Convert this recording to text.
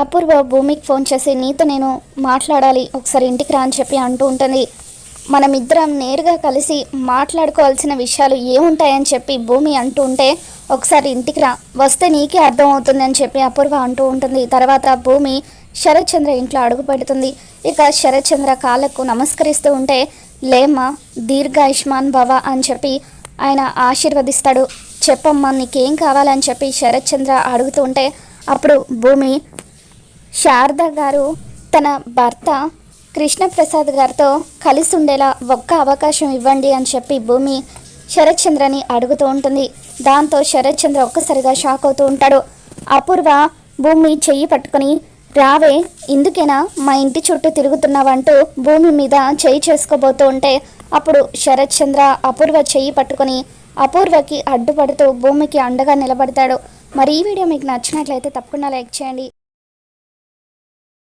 అపూర్వ భూమికి ఫోన్ చేసి నీతో నేను మాట్లాడాలి ఒకసారి ఇంటికి రా అని చెప్పి అంటూ ఉంటుంది. మనమిద్దరం నేరుగా కలిసి మాట్లాడుకోవాల్సిన విషయాలు ఏముంటాయని చెప్పి భూమి అంటూ ఉంటే ఒకసారి ఇంటికి రా వస్తే నీకే అర్థం అవుతుంది అని చెప్పి అపూర్వ అంటూ ఉంటుంది. తర్వాత భూమి శరత్చంద్ర ఇంట్లో అడుగు పెడుతుంది. ఇక శరత్చంద్ర కాళ్ళకు నమస్కరిస్తూ ఉంటే లేమ్మా దీర్ఘాయుష్మాన్ భవ అని చెప్పి ఆయన ఆశీర్వదిస్తాడు. చెప్పమ్మా నీకేం కావాలని చెప్పి శరత్చంద్ర అడుగుతూ ఉంటే అప్పుడు భూమి శారద గారు తన భర్త కృష్ణప్రసాద్ గారితో కలిసి ఉండేలా ఒక్క అవకాశం ఇవ్వండి అని చెప్పి భూమి శరత్చంద్రని అడుగుతూ ఉంటుంది. దాంతో శరత్చంద్ర ఒక్కసారిగా షాక్ అవుతూ ఉంటాడు. అపూర్వ భూమి చెయ్యి పట్టుకొని రావే ఇందుకేనా? మా ఇంటి చుట్టూ తిరుగుతున్నావంటూ భూమి మీద చెయ్యి చేసుకోబోతూ ఉంటే అప్పుడు శరత్చంద్ర అపూర్వ చెయ్యి పట్టుకొని అపూర్వకి అడ్డుపడుతూ భూమికి అండగా నిలబడతాడు. మరి ఈ వీడియో మీకు నచ్చినట్లయితే తప్పకుండా లైక్ చేయండి.